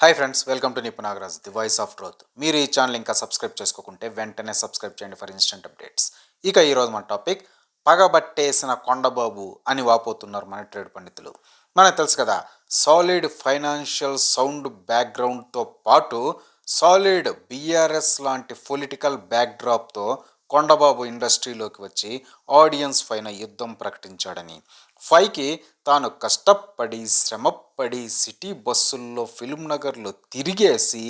Hi friends welcome to Nipu Nagaraj the voice of truth మీరు ఈ channel ఇంకా subscribe చేసుకోకుంటే వెంటనే సబ్స్క్రైబ్ చేయండి ఫర్ ఇన్స్టెంట్ అప్డేట్స్ ఇక ఈరోజు మన టాపిక్ పగబట్టేసిన కొండబాబు అని వాపోతున్నారు మన ట్రేడ్ పండితులు. మనకు తెలుసు కదా సాలిడ్ ఫైనాన్షియల్ సౌండ్ బ్యాక్గ్రౌండ్తో పాటు సాలిడ్ బీఆర్ఎస్ లాంటి పొలిటికల్ బ్యాక్డ్రాప్తో కొండబాబు ఇండస్ట్రీలోకి వచ్చి ఆడియన్స్ పైన యుద్ధం ప్రకటించాడని. ఫైవ్కి తాను కష్టపడి శ్రమపడి సిటీ బస్సుల్లో ఫిల్మ్ నగర్లో తిరిగేసి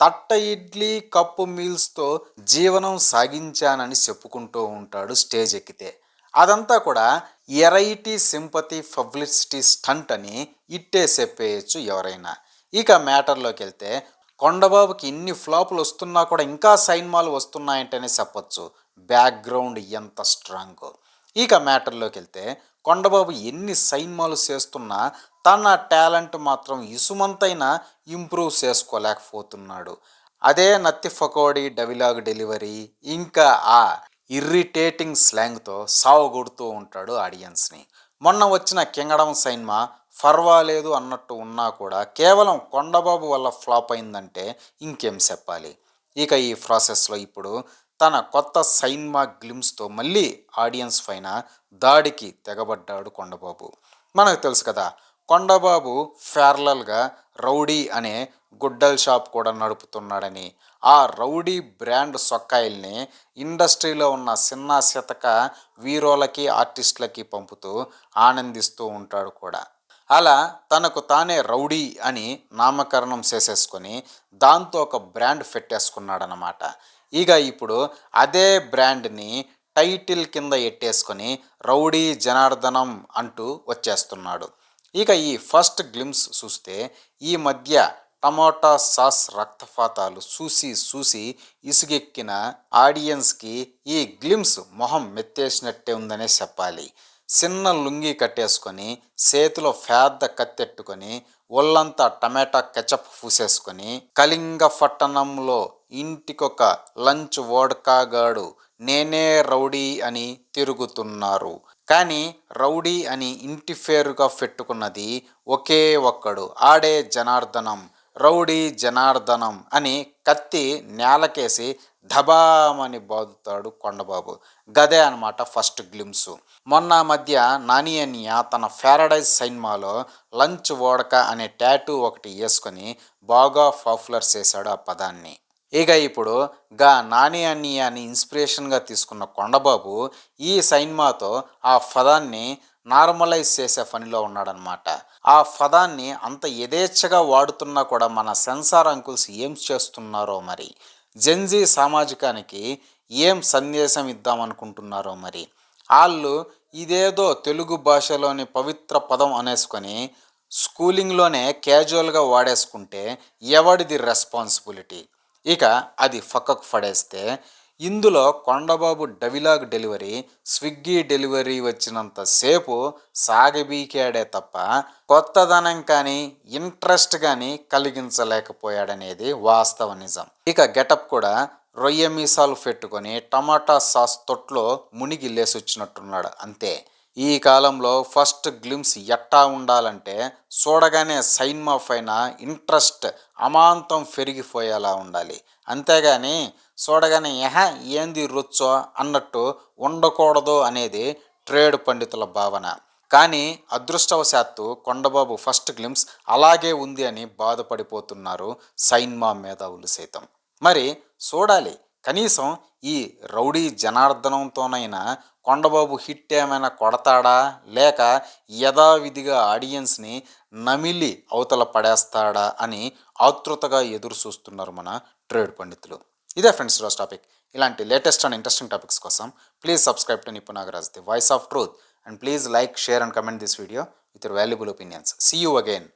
తట్ట ఇడ్లీ కప్పు మీల్స్తో జీవనం సాగించానని చెప్పుకుంటూ ఉంటాడు స్టేజ్ ఎక్కితే. అదంతా కూడా ఎరైటీ సింపతి పబ్లిసిటీ స్టంట్ అని ఇట్టే చెప్పేయచ్చు ఎవరైనా. ఇక మ్యాటర్లోకి వెళ్తే కొండబాబుకి ఇన్ని ఫ్లాపులు వస్తున్నా కూడా ఇంకా సైన్మాలు వస్తున్నాయంటేనే చెప్పొచ్చు. బ్యాక్గ్రౌండ్ ఎంత స్ట్రాంగ్. ఇక మ్యాటర్లోకి వెళ్తే కొండబాబు ఎన్ని సైన్మాలు చేస్తున్నా తన టాలెంట్ మాత్రం ఇసుమంతైనా ఇంప్రూవ్ చేసుకోలేకపోతున్నాడు. అదే నత్తి ఫకోడి డవిలాగ్ డెలివరీ ఇంకా ఆ ఇర్రిటేటింగ్ స్లాంగ్తో సావగొడుతూ ఉంటాడు ఆడియన్స్ని. మొన్న వచ్చిన కింగడం సైన్మా పర్వాలేదు అన్నట్టు ఉన్నా కూడా కేవలం కొండబాబు వల్ల ఫ్లాప్ అయిందంటే ఇంకేం చెప్పాలి? ఇక ఈ ప్రాసెస్లో ఇప్పుడు తన కొత్త సైన్మా గ్లిమ్స్తో మళ్ళీ ఆడియన్స్ పైన దాడికి తెగబడ్డాడు కొండబాబు. మనకు తెలుసు కదా కొండబాబు ఫేర్లల్గా రౌడీ అనే గుడ్డల్ షాప్ కూడా నడుపుతున్నాడని. ఆ రౌడీ బ్రాండ్ సొక్కాయిల్ని ఇండస్ట్రీలో ఉన్న సిన్న శతక వీరోలకి ఆర్టిస్టులకి పంపుతూ ఆనందిస్తూ ఉంటాడు కూడా. అలా తనకు తానే రౌడీ అని నామకరణం చేసేసుకొని దాంతో ఒక బ్రాండ్ పెట్టేసుకున్నాడనమాట ఇక ఇప్పుడు అదే బ్రాండ్ని టైటిల్ కింద ఎట్టేసుకొని రౌడీ జనార్దనం అంటూ వచ్చేస్తున్నాడు. ఇక ఈ ఫస్ట్ గ్లిమ్స్ చూస్తే ఈ మధ్య టమాటా సాస్ రక్తపాతాలు చూసి చూసి ఇసుగెక్కిన ఆడియన్స్కి ఈ గ్లిమ్స్ మొహం మెత్తేసినట్టే ఉందనే చెప్పాలి. చిన్న లుంగి కట్టేసుకొని చేతిలో పెద్ద కత్తెట్టుకొని ఒళ్ళంతా టమాటా కెచప్ పూసేసుకొని కళింగ పట్టణంలో ఇంటికొక లంచ్ ఓడకాగాడు నేనే రౌడీ అని తిరుగుతున్నారు. కానీ రౌడీ అని ఇంటి పేరుగా పెట్టుకున్నది ఒకే ఒక్కడు ఆడే జనార్దనం. రౌడీ జనార్దనం అని కత్తి నేలకేసి ధబామని బాదుతాడు కొండబాబు. గదే అనమాట ఫస్ట్ గ్లిమ్స్. మొన్న మధ్య నాని అన్య తన ఫారడైజ్ సినిమాలో లంచ్ ఓడక అనే ట్యాటూ ఒకటి వేసుకొని బాగా పాపులర్ చేశాడు ఆ పదాన్ని. ఇక ఇప్పుడు గా నాని అన్నయ్యని ఇన్స్పిరేషన్గా తీసుకున్న కొండబాబు ఈ సినిమాతో ఆ పదాన్ని నార్మలైజ్ చేసే పనిలో ఉన్నాడనమాట. ఆ పదాన్ని అంత యథేచ్ఛగా వాడుతున్నా కూడా మన సెన్సార్ అంకుల్స్ ఏం చేస్తున్నారో మరి? జెన్జీ సామాజికానికి ఏం సందేశం ఇద్దామనుకుంటున్నారో మరి? వాళ్ళు ఇదేదో తెలుగు భాషలోని పవిత్ర పదం అనేసుకొని స్కూలింగ్లోనే క్యాజువల్గా వాడేసుకుంటే ఎవడిది రెస్పాన్సిబిలిటీ? ఇక అది పక్కకు పడేస్తే ఇందులో Kondababu dialogue delivery Swiggy delivery వచ్చినంతసేపు సాగబీకాడే తప్ప కొత్తదనం కానీ ఇంట్రెస్ట్ కానీ కలిగించలేకపోయాడనేది వాస్తవ నిజం. ఇక గెటప్ కూడా రొయ్య మీసాలు పెట్టుకొని టమాటా సాస్ తొట్లో మునిగి లేసొచ్చినట్టున్నాడు అంతే. ఈ కాలంలో ఫస్ట్ గ్లిమ్స్ ఎట్టా ఉండాలంటే చూడగానే సైన్మా పైన ఇంట్రెస్ట్ అమాంతం పెరిగిపోయేలా ఉండాలి. అంతేగాని చూడగానే యహ ఏంది రుచ్చో అన్నట్టు ఉండకూడదు అనేది ట్రేడ్ పండితుల భావన. కానీ అదృష్టవశాత్తు కొండబాబు ఫస్ట్ గ్లిమ్స్ అలాగే ఉంది అని బాధపడిపోతున్నారు సైన్మా మేధావులు సైతం. మరి చూడాలి కనీసం ఈ రౌడీ జనార్దనంతోనైనా కొండబాబు హిట్ ఏమైనా కొడతాడా? లేక యథావిధిగా ఆడియన్స్ని నమిలి అవతల పడేస్తాడా అని ఆతృతగా ఎదురు చూస్తున్నారు మన ట్రేడ్ పండితులు. ఇదే ఫ్రెండ్స్ రోజు టాపిక్. ఇలాంటి లేటెస్ట్ అండ్ ఇంట్రెస్టింగ్ టాపిక్స్ కోసం please subscribe to Nipu Nagaraj the voice of truth. And please like share and comment this video with your valuable opinions. See you again